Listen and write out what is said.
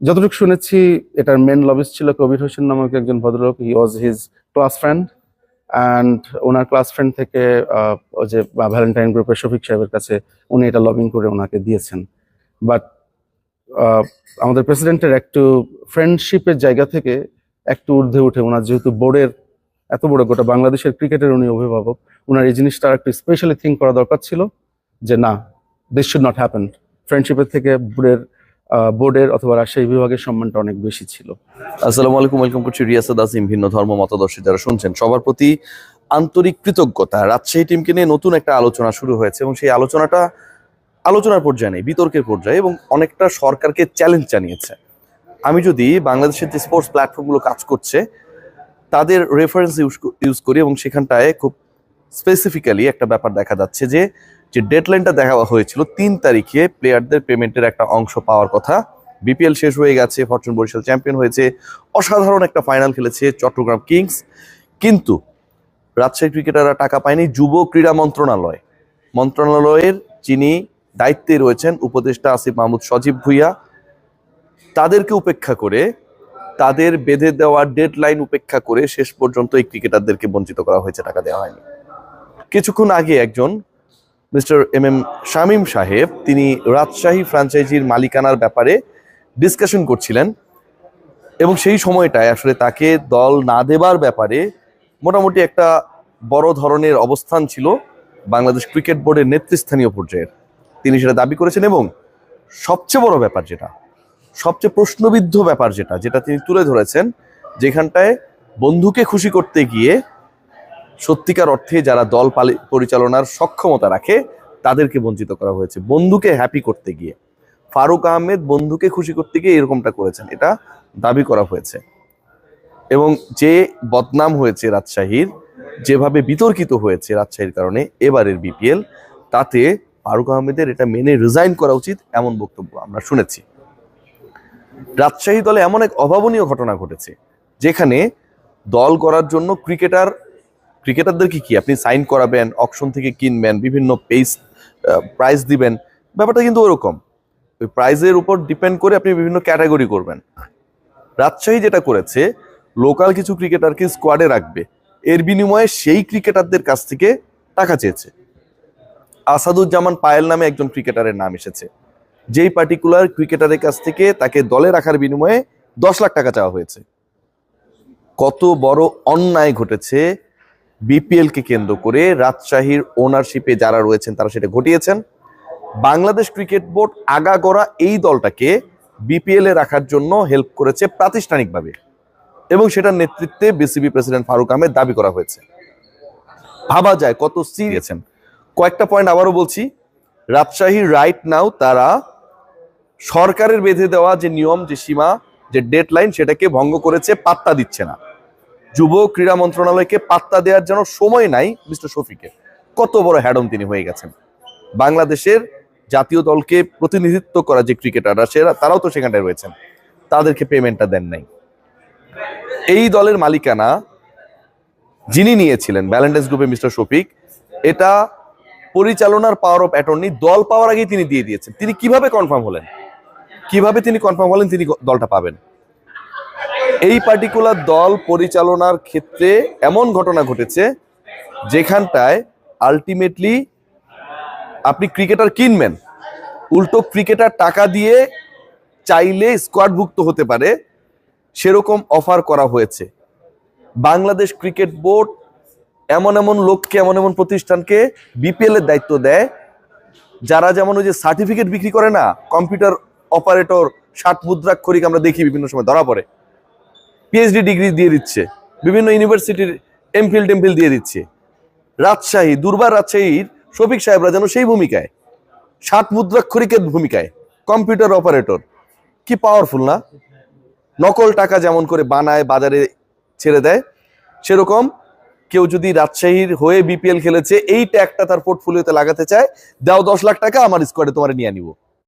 যতটুকু শুনেছি, এটার মেন লবিস্ট ছিল কবির হোসেন নামক একজন ভদ্রলোক। He was his class friend and owner class friend থেকে ওই যে ভ্যালেন্টাইন গ্রুপের শফিক সাহেবের কাছে উনি এটা লবিং করে ওনাকে দিয়েছেন। বাট আমাদের প্রেসিডেন্টের একটু ফ্রেন্ডশিপের জায়গা থেকে একটু ঊর্ধ্বে উঠে ওনার যেহেতু বোর্ডের এত বড় গোটা বাংলাদেশের ক্রিকেটের উনি অভিভাবক ওনার এই জিনিসটা একটু স্পেশালি থিঙ্ক করা দরকার ছিল যে, না দিস শুড নট হ্যাপেন ফ্রেন্ডশিপের থেকে বোর্ডের বোর্ডের অথবা রাজশাহী বিভাগের সম্মানটা অনেক বেশি ছিল। আসসালামু আলাইকুম ওয়েলকাম করছি রিয়াসাদ আসিম ভিন্ন ধর্ম মতাদর্শী যারা শুনছেন। সবার প্রতি আন্তরিক কৃতজ্ঞতা। রাজশাহী টিমকে নিয়ে নতুন একটা আলোচনা শুরু হয়েছে এবং সেই আলোচনাটা আলোচনার পর্যায়ে নেই, বিতর্কের পর্যায়ে এবং অনেকটা সরকারকে চ্যালেঞ্জ জানিয়েছে। আমি যদি বাংলাদেশের যে স্পোর্টস প্ল্যাটফর্মগুলো কাজ করছে, তাদের রেফারেন্স ইউজ ইউজ করি এবং সেখানটায় খুব স্পেসিফিক্যালি একটা ব্যাপার দেখা যাচ্ছে যে যে ডেডলাইনটা দেখা হয়েছিল তিন তারিখে প্লেয়ারদের পেমেন্টের একটা অংশ পাওয়ার কথা। বিপিএল শেষ হয়ে গেছে, ফরচুন বরিশাল চ্যাম্পিয়ন হয়েছে, অসাধারণ একটা ফাইনাল খেলেছে চট্টগ্রাম কিংস। কিন্তু রাজশাহী ক্রিকেটাররা টাকা পায়নি, যুব ক্রীড়া মন্ত্রণালয়। মন্ত্রণালয়ের যিনি দায়িত্বে রয়েছেন, উপদেষ্টা আসিফ মাহমুদ সজীব ভুইয়া, তাদেরকে উপেক্ষা করে, তাদের বেঁধে দেওয়া ডেডলাইন উপেক্ষা করে শেষ পর্যন্ত এই ক্রিকেটারদেরকে বঞ্চিত করা হয়েছে, টাকা দেওয়া হয়নি। কিছুক্ষণ আগে একজন মিস্টার এম এম শামীম সাহেব, তিনি রাজশাহী ফ্র্যাঞ্চাইজির মালিকানার ব্যাপারে ডিসকাশন করছিলেন এবং সেই সময়টায় আসলে তাকে দল না দেবার ব্যাপারে মোটামুটি একটা বড় ধরনের অবস্থান ছিল বাংলাদেশ ক্রিকেট বোর্ডের নেতৃস্থানীয় পর্যায়ের। তিনি সেটা দাবি করেছেন এবং সবচেয়ে বড় ব্যাপার যেটা, সবচেয়ে প্রশ্নবিদ্ধ ব্যাপার যেটা যেটা তিনি তুলে ধরেছেন, যেখানটায় বন্ধুকে খুশি করতে গিয়ে সত্যিকার অর্থে যারা দল পরিচালনার সক্ষমতা রাখে, তাদেরকে বঞ্চিত করা হয়েছে। বন্ধুকে হ্যাপি করতে গিয়ে। ফারুক আহমেদ বন্ধুকে খুশি করতে গিয়ে এরকমটা করেছেন। এটা দাবি করা হয়েছে। এবং যে বদনাম হয়েছে রাজশাহীর, যেভাবে বিতর্কিত হয়েছে রাজশাহীর কারণে এবারের বিপিএল তাতে ফারুক আহমেদের এটা মেনে রিজাইন করা উচিত এমন বক্তব্য আমরা শুনেছি। রাজশাহী দলে এমন এক অভাবনীয় ঘটনা ঘটেছে, যেখানে দল করার জন্য ক্রিকেটার ক্রিকেটারদেরকে কি আপনি সাইন করাবেন অকশন থেকে কিনবেন, বিভিন্ন পেস প্রাইজ দিবেন, ব্যাপারটা কিন্তু ওরকম। ওই প্রাইজের উপর ডিপেন্ড করে আপনি বিভিন্ন ক্যাটাগরি করবেন। রাজশাহী যেটা করেছে লোকাল কিছু ক্রিকেটারকে স্কোয়াডে রাখবে। এর বিনিময়ে সেই ক্রিকেটারদের কাছ থেকে টাকা চেয়েছে। আসাদুজ্জামান পায়েল নামে একজন ক্রিকেটারের নাম এসেছে। যেই পার্টিকুলার ক্রিকেটারের কাছ থেকে তাকে দলে রাখার বিনিময়ে দশ লাখ টাকা চাওয়া হয়েছে। কত বড় অন্যায় ঘটেছে বিপিএল কে কেন্দ্র করে রাজশাহীর ওনারশিপে যারা রয়েছেন, তারা সেটা ঘটিয়েছেন। বাংলাদেশ ক্রিকেট বোর্ড আগাগোড়া এই দলটাকে বিপিএল এ রাখার জন্য হেল্প করেছে প্রাতিষ্ঠানিকভাবে এবং সেটার নেতৃত্বে বিসিবি প্রেসিডেন্ট ফারুক আহমেদ দাবি করা হয়েছে। ভাবা যায় কত সিরিয়েছেন কয়েকটা পয়েন্ট আবারও বলছি। রাজশাহী রাইট নাও তারা সরকারের বেঁধে দেওয়া যে নিয়ম, যে সীমা, যে ডেডলাইন সেটাকে ভঙ্গ করেছে, পাত্তা দিচ্ছে না। যুব ক্রীড়া মন্ত্রণালয়কে পাত্তা দেওয়ার জন্য সময় নাই মিস্টার শফিকের কত বড় হ্যাডম তিনি হয়ে গেছেন। বাংলাদেশের জাতীয় দলকে প্রতিনিধিত্ব করা যে ক্রিকেটাররা, সেরা, তারাও তো সেখানটায় রয়েছেন। তাদেরকে পেমেন্টটা দেন নাই। এই দলের মালিকানা যিনি নিয়েছিলেন ব্যালেন্ডেন্স গ্রুপে মিস্টার শফিক, এটা পরিচালনার পাওয়ার অফ অ্যাটর্নি দল পাওয়ার আগেই তিনি দিয়ে দিয়েছেন। তিনি কীভাবে কনফার্ম হলেন? কীভাবে তিনি কনফার্ম হলেন তিনি দলটা পাবেন? এই পার্টিকুলার দল পরিচালনার ক্ষেত্রে এমন ঘটনা ঘটেছে যেখানটায় আলটিমেটলি আপনি ক্রিকেটার কিনবেন। উল্টো ক্রিকেটার টাকা দিয়ে চাইলে স্কোয়াডভুক্ত হতে পারে, সেরকম অফার করা হয়েছে। বাংলাদেশ ক্রিকেট বোর্ড এমন এমন লোককে, এমন এমন প্রতিষ্ঠানকে বিপিএল এর দায়িত্ব দেয়, যারা যেমন ওই যে সার্টিফিকেট বিক্রি করে না কম্পিউটার অপারেটর ষাট মুদ্রাক্ষরিক আমরা দেখি বিভিন্ন সময় ধরা পড়ে। পিএইচডি ডিগ্রি দিয়ে দিচ্ছে। বিভিন্ন ইউনিভার্সিটির এমফিল টেমফিল দিয়ে দিচ্ছে। রাজশাহী, দুর্বার রাজশাহীর শফিক সাহেবরা যেন সেই ভূমিকায়। ষাট মুদ্রাক্ষরিকের ভূমিকায়। Computer operator. কি পাওয়ারফুল না? নকল টাকা যেমন করে বানায়, বাজারে ছেড়ে দেয়, সেরকম কেউ যদি রাজশাহীর হয়ে বিপিএল খেলেছে, এই ট্যাগটা তার পোর্টফোলিওতে লাগাতে চায়, দাও দশ লাখ টাকা, আমার স্কোয়াডে তোমার নিয়ে নিব